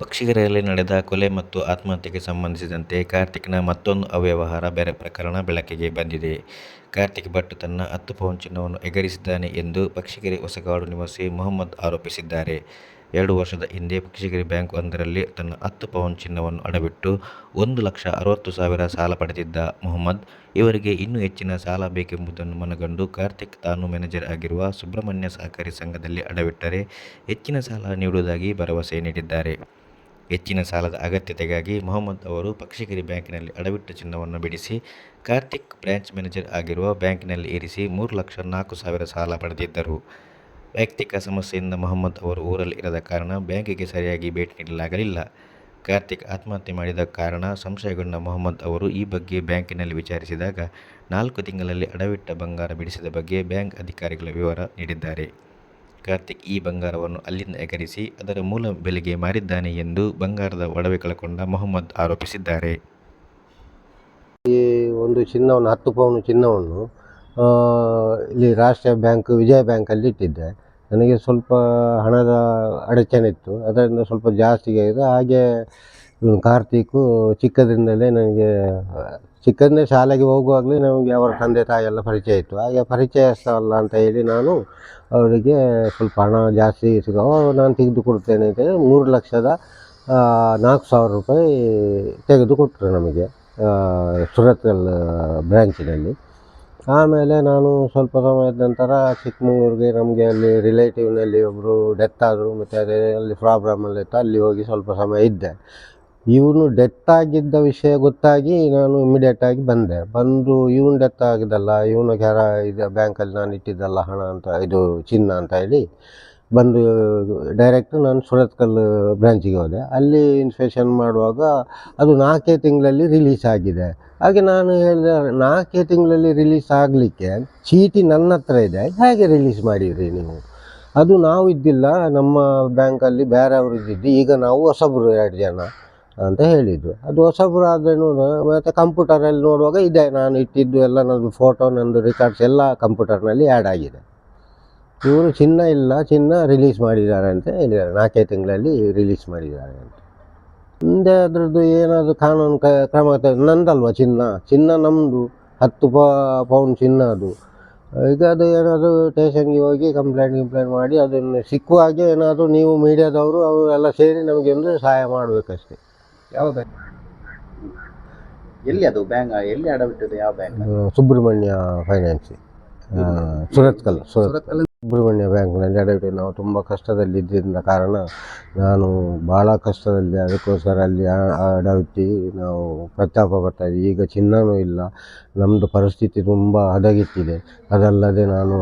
ಪಕ್ಷಿಗೆರೆಯಲ್ಲಿ ನಡೆದ ಕೊಲೆ ಮತ್ತು ಆತ್ಮಹತ್ಯೆಗೆ ಸಂಬಂಧಿಸಿದಂತೆ ಕಾರ್ತಿಕ್ನ ಮತ್ತೊಂದು ಅವ್ಯವಹಾರ ಬೇರೆ ಪ್ರಕರಣ ಬೆಳಕಿಗೆ ಬಂದಿದೆ. ಕಾರ್ತಿಕ್ ಭಟ್ ತನ್ನ ಹತ್ತು ಪೌಂಡ್ ಚಿನ್ನವನ್ನು ಎಗರಿಸಿದ್ದಾನೆ ಎಂದು ಪಕ್ಷಿಗೆರೆ ಹೊಸಗಾಡು ನಿವಾಸಿ ಮೊಹಮ್ಮದ್ ಆರೋಪಿಸಿದ್ದಾರೆ. ಎರಡು ವರ್ಷದ ಹಿಂದೆ ಪಕ್ಷಿಗೆರೆ ಬ್ಯಾಂಕ್ ಒಂದರಲ್ಲಿ ತನ್ನ ಹತ್ತು ಪೌನ್ ಚಿನ್ನವನ್ನು ಅಡವಿಟ್ಟು ಒಂದು ಲಕ್ಷ ಅರವತ್ತು ಸಾವಿರ ಸಾಲ ಪಡೆದಿದ್ದ ಮೊಹಮ್ಮದ್, ಇವರಿಗೆ ಇನ್ನೂ ಹೆಚ್ಚಿನ ಸಾಲ ಬೇಕೆಂಬುದನ್ನು ಮನಗಂಡು ಕಾರ್ತಿಕ್ ತಾನು ಮ್ಯಾನೇಜರ್ ಆಗಿರುವ ಸುಬ್ರಹ್ಮಣ್ಯ ಸಹಕಾರಿ ಸಂಘದಲ್ಲಿ ಅಡವಿಟ್ಟರೆ ಹೆಚ್ಚಿನ ಸಾಲ ನೀಡುವುದಾಗಿ ಭರವಸೆ ನೀಡಿದ್ದಾರೆ. ಹೆಚ್ಚಿನ ಸಾಲದ ಅಗತ್ಯತೆಗಾಗಿ ಮೊಹಮ್ಮದ್ ಅವರು ಪಕ್ಷಿಗಿರಿ ಬ್ಯಾಂಕಿನಲ್ಲಿ ಅಡವಿಟ್ಟ ಚಿನ್ನವನ್ನು ಬಿಡಿಸಿ ಕಾರ್ತಿಕ್ ಬ್ರಾಂಚ್ ಮ್ಯಾನೇಜರ್ ಆಗಿರುವ ಬ್ಯಾಂಕಿನಲ್ಲಿ ಇರಿಸಿ ಮೂರು ಲಕ್ಷ ನಾಲ್ಕು ಸಾವಿರ ಸಾಲ ಪಡೆದಿದ್ದರು. ವೈಯಕ್ತಿಕ ಸಮಸ್ಯೆಯಿಂದ ಮೊಹಮ್ಮದ್ ಅವರು ಊರಲ್ಲಿ ಇರದ ಕಾರಣ ಬ್ಯಾಂಕಿಗೆ ಸರಿಯಾಗಿ ಭೇಟಿ ನೀಡಲಾಗಲಿಲ್ಲ. ಕಾರ್ತಿಕ್ ಆತ್ಮಹತ್ಯೆ ಮಾಡಿದ ಕಾರಣ ಸಂಶಯಗೊಂಡ ಮೊಹಮ್ಮದ್ ಅವರು ಈ ಬಗ್ಗೆ ಬ್ಯಾಂಕಿನಲ್ಲಿ ವಿಚಾರಿಸಿದಾಗ ನಾಲ್ಕು ತಿಂಗಳಲ್ಲಿ ಅಡವಿಟ್ಟ ಬಂಗಾರ ಬಿಡಿಸಿದ ಬಗ್ಗೆ ಬ್ಯಾಂಕ್ ಅಧಿಕಾರಿಗಳ ವಿವರ ನೀಡಿದ್ದಾರೆ. ಕಾರ್ತಿಕ್ ಈ ಬಂಗಾರವನ್ನು ಅಲ್ಲಿಂದ ಎಗರಿಸಿ ಅದರ ಮೂಲ ಬೆಲೆಗೆ ಮಾರಿದ್ದಾನೆ ಎಂದು ಬಂಗಾರದ ಒಡವೆ ಕಳಕೊಂಡ ಮೊಹಮ್ಮದ್ ಆರೋಪಿಸಿದ್ದಾರೆ. ಈ ಒಂದು ಚಿನ್ನವನ್ನು, ಹತ್ತು ಪೌನು ಚಿನ್ನವನ್ನು ಇಲ್ಲಿ ರಾಷ್ಟ್ರೀಯ ಬ್ಯಾಂಕ್, ವಿಜಯ ಬ್ಯಾಂಕಲ್ಲಿ ಇಟ್ಟಿದ್ದೆ. ನನಗೆ ಸ್ವಲ್ಪ ಹಣದ ಅಡಚಣೆ ಇತ್ತು. ಅದರಿಂದ ಸ್ವಲ್ಪ ಜಾಸ್ತಿ ಆಗಿದೆ. ಹಾಗೆ ಕಾರ್ತಿಕ್ ಚಿಕ್ಕದ್ರಿಂದಲೇ ನನಗೆ ಚಿಕ್ಕಂದಿನ ಶಾಲೆಗೆ ಹೋಗುವಾಗಲೇ ನಮಗೆ ಅವರ ತಂದೆ ತಾಯಿಯೆಲ್ಲ ಪರಿಚಯ ಇತ್ತು. ಹಾಗೆ ಪರಿಚಯಸ್ಥರಲ್ಲ ಅಂತ ಹೇಳಿ ನಾನು ಅವರಿಗೆ ಸ್ವಲ್ಪ ಹಣ ಜಾಸ್ತಿ ಸಿಗೋ, ನಾನು ತೆಗೆದು ಕೊಡ್ತೇನೆ ಅಂತ ಹೇಳಿ ಮೂರು ಲಕ್ಷದ ನಾಲ್ಕು ಸಾವಿರ ರೂಪಾಯಿ ತೆಗೆದು ಕೊಟ್ಟರು ನಮಗೆ ಸುರತ್ಕಲ್ ಬ್ರ್ಯಾಂಚಿನಲ್ಲಿ. ಆಮೇಲೆ ನಾನು ಸ್ವಲ್ಪ ಸಮಯದ ನಂತರ ಚಿಕ್ಕಮಗಳೂರಿಗೆ ನಮಗೆ ಅಲ್ಲಿ ರಿಲೇಟಿವ್ನಲ್ಲಿ ಒಬ್ಬರು ಡೆತ್ ಆದರು. ಮತ್ತು ಅದೇ ಅಲ್ಲಿ ಪ್ರಾಬ್ಲಮ್ ಇತ್ತು. ಅಲ್ಲಿ ಹೋಗಿ ಸ್ವಲ್ಪ ಸಮಯ ಇದ್ದೆ. ಇವನು ಡೆತ್ ಆಗಿದ್ದ ವಿಷಯ ಗೊತ್ತಾಗಿ ನಾನು ಇಮಿಡಿಯೇಟ್ ಆಗಿ ಬಂದೆ. ಬಂದು ಇವನು ಡೆತ್ ಆಗಿದ್ದಲ್ಲ, ಇವನು ಯಾರ ಇದು ಬ್ಯಾಂಕಲ್ಲಿ ನಾನು ಇಟ್ಟಿದ್ದಲ್ಲ ಹಣ ಅಂತ, ಇದು ಚಿನ್ನ ಅಂತ ಹೇಳಿ ಬಂದು ಡೈರೆಕ್ಟ್ ನಾನು ಸುರತ್ಕಲ್ ಬ್ರಾಂಚಿಗೆ ಹೋದೆ. ಅಲ್ಲಿ ಇನ್ಸ್ಪೆಕ್ಷನ್ ಮಾಡುವಾಗ ಅದು ನಾಲ್ಕೇ ತಿಂಗಳಲ್ಲಿ ರಿಲೀಸ್ ಆಗಿದೆ. ಹಾಗೆ ನಾನು ಹೇಳಿದೆ, ನಾಲ್ಕೇ ತಿಂಗಳಲ್ಲಿ ರಿಲೀಸ್ ಆಗಲಿಕ್ಕೆ ಚೀಟಿ ನನ್ನ ಹತ್ರ ಇದೆ, ಹೇಗೆ ರಿಲೀಸ್ ಮಾಡಿದಿರಿ ನೀವು? ಅದು ನಾವು ಇದ್ದಿಲ್ಲ ನಮ್ಮ ಬ್ಯಾಂಕಲ್ಲಿ ಬೇರೆಯವರು ಇದ್ದಿದ್ದು. ಈಗ ನಾವು ಹೊಸಬ್ರು ಎರಡು ಜನ ಅಂತ ಹೇಳಿದರು. ಅದು ಹೊಸಬ್ರು ಆದರೆ ನೋಡ, ಮತ್ತು ಕಂಪ್ಯೂಟರಲ್ಲಿ ನೋಡುವಾಗ ಇದೆ, ನಾನು ಇಟ್ಟಿದ್ದು ಎಲ್ಲ ನನ್ನದು ಫೋಟೋ ನನ್ನದು ರೆಕಾರ್ಡ್ಸ್ ಎಲ್ಲ ಕಂಪ್ಯೂಟರ್ನಲ್ಲಿ ಆ್ಯಡ್ ಆಗಿದೆ. ಇವರು ಚಿನ್ನ ಇಲ್ಲ, ಚಿನ್ನ ರಿಲೀಸ್ ಮಾಡಿದ್ದಾರೆ ಅಂತ ಹೇಳಿದ್ದಾರೆ. ನಾಲ್ಕೇ ತಿಂಗಳಲ್ಲಿ ರಿಲೀಸ್ ಮಾಡಿದ್ದಾರೆ ಅಂತ. ಮುಂದೆ ಅದರದ್ದು ಏನಾದರೂ ಕಾನೂನು ಕ್ರಮ ನಂದಲ್ವ ಚಿನ್ನ ಚಿನ್ನ ನಮ್ಮದು ಹತ್ತು ಪೌಂಡ್ ಚಿನ್ನ ಅದು. ಈಗ ಅದು ಏನಾದರೂ ಸ್ಟೇಷನ್ಗೆ ಹೋಗಿ ಕಂಪ್ಲೇಂಟ್ ಗಿಂಪ್ಲೇಂಟ್ ಮಾಡಿ ಅದನ್ನು ಸಿಕ್ಕುವ ಹಾಗೆ ಏನಾದರೂ ನೀವು ಮೀಡಿಯಾದವರು ಅವರು ಎಲ್ಲ ಸೇರಿ ನಮಗೆ ಒಂದು ಸಹಾಯ ಮಾಡಬೇಕಷ್ಟೆ. ಯಾವ ಬ್ಯಾಂಕ್? ಎಲ್ಲಿ ಅದು ಬ್ಯಾಂಕ್ ಎಲ್ಲಿ ಅಡವಿಟ್ಟಿದೆ ಯಾವ ಬ್ಯಾಂಕ್? ಸುಬ್ರಹ್ಮಣ್ಯ ಫೈನಾನ್ಸ್ ಸುರತ್ಕಲ್ ಸುರತ್ಕಲ್ ಸುಬ್ರಹ್ಮಣ್ಯ ಬ್ಯಾಂಕ್ನಲ್ಲಿ ಅಡವಿಟ್ಟು ನಾವು ತುಂಬ ಕಷ್ಟದಲ್ಲಿ ಇದ್ದಿದ್ದ ಕಾರಣ ನಾನು ಭಾಳ ಕಷ್ಟದಲ್ಲಿ ಅದಕ್ಕೋಸ್ಕರ ಅಲ್ಲಿ ಅಡವಿಟ್ಟು ನಾವು ಪ್ರತಾಪ ಪಡ್ತಾ ಇದ್ದೀವಿ ಈಗ ಚಿನ್ನವೂ ಇಲ್ಲ. ನಮ್ಮದು ಪರಿಸ್ಥಿತಿ ತುಂಬ ಹದಗಿತ್ತಿದೆ ಅದಲ್ಲದೆ ನಾನು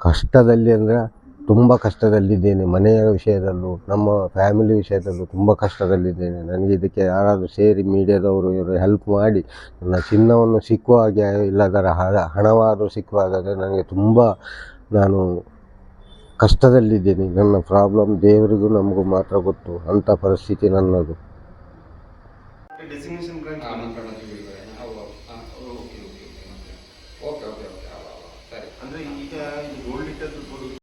ಕಷ್ಟದಲ್ಲಿ ಅಂದರೆ ತುಂಬ ಕಷ್ಟದಲ್ಲಿದ್ದೇನೆ ಮನೆಯ ವಿಷಯದಲ್ಲೂ ನಮ್ಮ ಫ್ಯಾಮಿಲಿ ವಿಷಯದಲ್ಲೂ ತುಂಬ ಕಷ್ಟದಲ್ಲಿದ್ದೇನೆ ನನಗೆ ಇದಕ್ಕೆ ಯಾರಾದರೂ ಸೇರಿ ಮೀಡಿಯಾದವರು ಇವರು ಹೆಲ್ಪ್ ಮಾಡಿ ನನ್ನ ಚಿನ್ನವನ್ನು ಸಿಕ್ಕುವ ಹಾಗೆ ಇಲ್ಲದರ ಹಣವಾದರೂ ಸಿಕ್ಕುವ ಹಾಗಾದರೆ ನನಗೆ ತುಂಬ ನಾನು ಕಷ್ಟದಲ್ಲಿದ್ದೇನೆ ನನ್ನ ಪ್ರಾಬ್ಲಮ್ ದೇವರಿಗೂ ನಮಗೂ ಮಾತ್ರ ಗೊತ್ತು ಅಂಥ ಪರಿಸ್ಥಿತಿ ನನ್ನದು